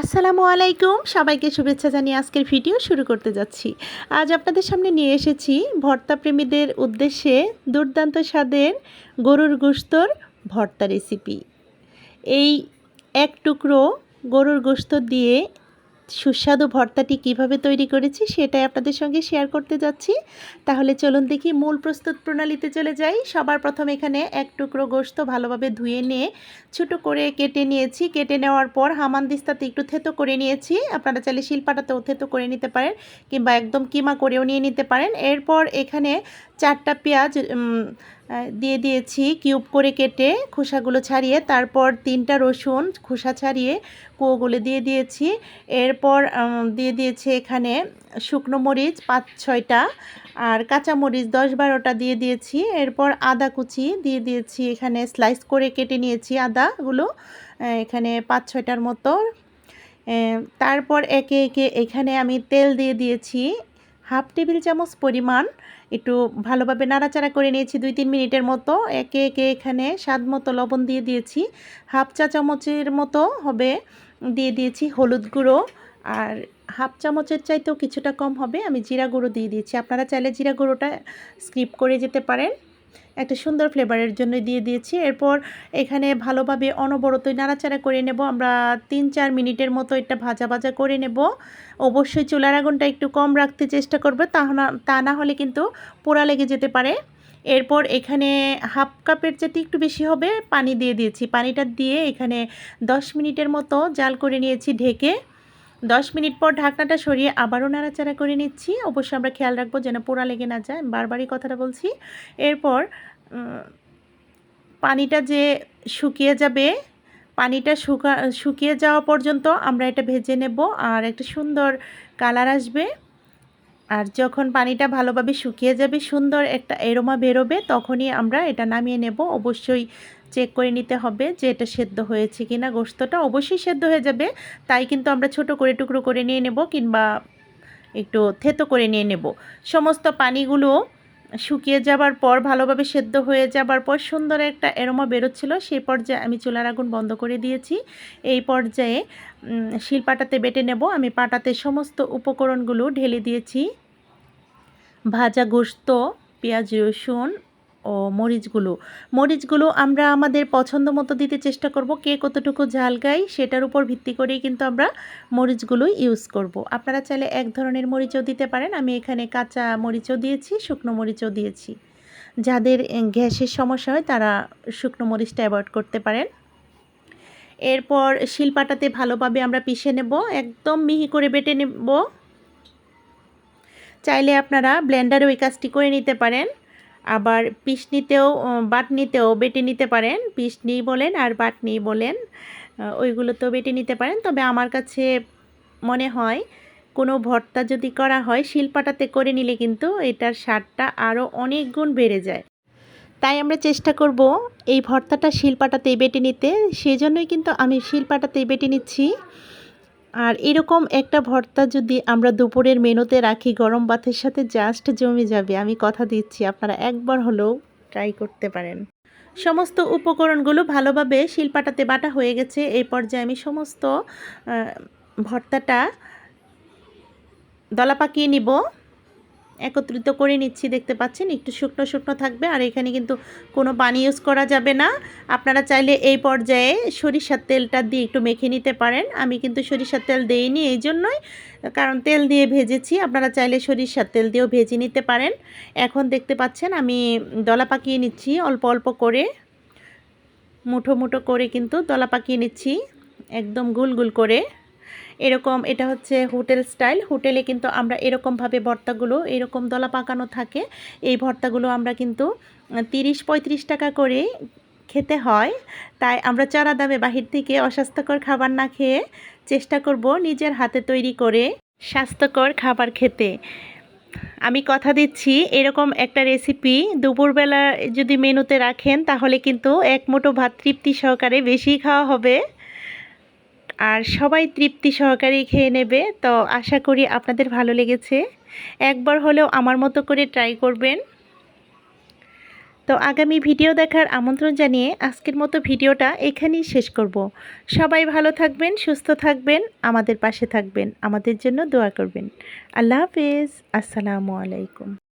আসসালামু আলাইকুম। সবাইকে শুভেচ্ছা জানিয়ে আজকের ভিডিও শুরু করতে যাচ্ছি। আজ আপনাদের সামনে নিয়ে এসেছি ভর্তা প্রেমীদের উদ্দেশ্যে দুর্দান্ত স্বাদের গরুর গোস্তর ভর্তা রেসিপি এই এক টুকরো গরুর গোস্ত দিয়ে সুস্বাদু ভর্তাটি কীভাবে তৈরি করেছি সেটাই আপনাদের সঙ্গে শেয়ার করতে যাচ্ছি। তাহলে চলুন দেখি মূল প্রস্তুত প্রণালীতে চলে যাই। সবার প্রথম এখানে এক টুকরো গোস্ত ভালোভাবে ধুয়ে নিয়ে, ছোটো করে কেটে নিয়েছি। কেটে নেওয়ার পর হামান দিস্তাতে একটু থেতো করে নিয়েছি। আপনারা চাইলে শিলপাটাতেও থেতো করে নিতে পারেন কিংবা একদম কিমা করেও নিয়ে নিতে পারেন। এরপর এখানে চারটা পেঁয়াজ দিয়ে দিয়েছি কিউব করে কেটে খোসাগুলো ছাড়িয়ে, তারপর তিনটা রসুন খোসা ছাড়িয়ে কুয়োগুলো দিয়ে দিয়েছি। এরপর দিয়ে দিয়েছি এখানে শুকনো মরিচ পাঁচ ছয়টা আর কাঁচা মরিচ দশ বারোটা দিয়ে দিয়েছি। এরপর আদা কুচি দিয়ে দিয়েছি, এখানে স্লাইস করে কেটে নিয়েছি আদাগুলো এখানে পাঁচ ছয়টার মতো। তারপর একে একে এখানে আমি তেল দিয়ে দিয়েছি হাফ টেবিল চামচ পরিমাণ একটু ভালোভাবে নাড়াচাড়া করে নিয়েছি দুই তিন মিনিটের মতো। একে একে এখানে স্বাদ মতো লবণ দিয়ে দিয়েছি। হাফ চা চামচের মতো হবে দিয়ে দিয়েছি হলুদ গুঁড়ো। আর হাফ চামচের চাইতেও কিছুটা কম হবে। আমি জিরা গুঁড়ো দিয়ে দিয়েছি। আপনারা চাইলে জিরা গুঁড়োটা স্কিপ করে যেতে পারেন। একটা সুন্দর ফ্লেভারের জন্য দিয়ে দিয়েছি। এরপর এখানে ভালোভাবে অনবরতই নাড়াচাড়া করে নেব। আমরা তিন চার মিনিটের মতো এটা ভাজা ভাজা করে নেব। অবশ্যই চুলার আগুনটা একটু কম রাখতে চেষ্টা করবে, তা না তা না হলে কিন্তু পোড়া লেগে যেতে পারে। এরপর এখানে হাফ কাপের যেতে একটু বেশি হবে পানি দিয়ে দিয়েছি। পানিটা দিয়ে এখানে দশ মিনিটের মতো জাল করে নিয়েছি ঢেকে। দশ মিনিট পর ঢাকনাটা সরিয়ে আবারও নাড়াচাড়া করে নিচ্ছি। অবশ্যই আমরা খেয়াল রাখব যেন পোড়া লেগে না যায়। বারবারই কথাটা বলছি। এরপর পানিটা যে শুকিয়ে যাবে, পানিটা শুকা, শুকিয়ে যাওয়া পর্যন্ত আমরা এটা ভেজে নেব আর একটা সুন্দর কালার আসবে। আর যখন পানিটা ভালোভাবে শুকিয়ে যাবে, সুন্দর একটা এরোমা বেরোবে, তখনই আমরা এটা নামিয়ে নেব। অবশ্যই চেক করে নিতে হবে যে এটা সেদ্ধ হয়েছে কি না গোস্তটা অবশ্যই সেদ্ধ হয়ে যাবে, তাই কিন্তু আমরা ছোট করে টুকরো করে নিয়ে নেব কিংবা একটু থেতো করে নিয়ে নেব। সমস্ত পানিগুলো শুকিয়ে যাবার পর, ভালোভাবে সেদ্ধ হয়ে যাবার পর সুন্দর একটা এরোমা বেরোচ্ছিল। সেই পর্যায়ে আমি চুলার আগুন বন্ধ করে দিয়েছি। এই পর্যায়ে শিলপাটাতে বেটে নেব। আমি পাটাতে সমস্ত উপকরণগুলো ঢেলে দিয়েছি। ভাজা গোস্ত পেঁয়াজ রসুন ও মরিচগুলো। মরিচগুলো আমরা আমাদের পছন্দ মতো দিতে চেষ্টা করব। কে কতটুকু ঝাল গাই সেটার উপর ভিত্তি করেই কিন্তু আমরা মরিচগুলো ইউজ করব। আপনারা চাইলে এক ধরনের মরিচও দিতে পারেন। আমি এখানে কাঁচা মরিচও দিয়েছি, শুকনো মরিচও দিয়েছি। যাদের গ্যাসের সমস্যা হয় তারা শুকনো মরিচটা অ্যাভয়েড করতে পারেন। এরপর শিলপাটাতে ভালোভাবে আমরা পিষে নেব। একদম মিহি করে বেটে নেব। চাইলে আপনারা ব্লেন্ডারে ওই কাজটি করে নিতে পারেন। আবার পিসনিতেও বাটনিতেও বেটে নিতে পারেন। পিসনি বলেন আর বাটনি বলেন ওইগুলোতেও বেটে নিতে পারেন। তবে আমার কাছে মনে হয় কোনো ভর্তা যদি করা হয়, শিলপাটাতে করে নিলে কিন্তু এটার স্বাদটা আরও অনেক গুণ বেড়ে যায়। তাই আমরা চেষ্টা করব এই ভর্তাটা শিলপাটাতেই বেটে নিতে। সেই জন্যই কিন্তু আমি শিলপাটাতেই বেটে নিচ্ছি। আর এরকম একটা ভর্তা যদি আমরা দুপুরের মেনুতে রাখি, গরম ভাতের সাথে জাস্ট জমে যাবে। আমি কথা দিচ্ছি, আপনারা একবার হলেও ট্রাই করতে পারেন। সমস্ত উপকরণগুলো ভালোভাবে শিলপাটাতে বাটা হয়ে গেছে। এই পর্যায়ে আমি সমস্ত ভর্তাটা দলা পাকিয়ে নিব। একত্রিত করে নিচ্ছি, দেখতে পাচ্ছেন? একটু শুকনো শুকনো থাকবে, আর এখানে কিন্তু কোনো পানি ইউজ করা যাবে না। আপনারা চাইলে এই পর্যায়ে সরিষার তেলটা দিয়ে একটু মেখে নিতে পারেন। আমি কিন্তু সরিষার তেল দিইনি এই জন্যই, কারণ তেল দিয়ে ভেজেছি। আপনারা চাইলে সরিষার তেল দিয়েও ভেজে নিতে পারেন। এখন দেখতে পাচ্ছেন, আমি দলা পাকিয়ে নিচ্ছি অল্প অল্প করে। মুঠো মুঠো করে কিন্তু দলা পাকিয়ে নিচ্ছি, একদম গুল গুল করে। এরকম এটা হচ্ছে হোটেল স্টাইল। হোটেলে কিন্তু আমরা এরকমভাবে ভর্তাগুলো, এরকম দলা পাকানো থাকে। এই ভর্তাগুলো আমরা কিন্তু তিরিশ পঁয়ত্রিশ টাকা করে খেতে হয়। তাই আমরা চড়া দামে বাহির থেকে অস্বাস্থ্যকর খাবার না খেয়ে চেষ্টা করব নিজের হাতে তৈরি করে স্বাস্থ্যকর খাবার খেতে। আমি কথা দিচ্ছি, এরকম একটা রেসিপি দুপুরবেলা যদি মেনুতে রাখেন তাহলে কিন্তু এক মুঠো ভাত তৃপ্তি সহকারে বেশি খাওয়া হবে। আর সবাই তৃপ্তি সহকারে খেয়ে নেবে। তো আশা করি আপনাদের ভালো লেগেছে। একবার হলেও আমার মতো করে ট্রাই করবেন। তো আগামী ভিডিও দেখার আমন্ত্রণ জানিয়ে আজকের মতো ভিডিওটা এখানেই শেষ করব। সবাই ভালো থাকবেন, সুস্থ থাকবেন, আমাদের পাশে থাকবেন, আমাদের জন্য দোয়া করবেন। আল্লাহ হাফেজ। আসসালামু আলাইকুম।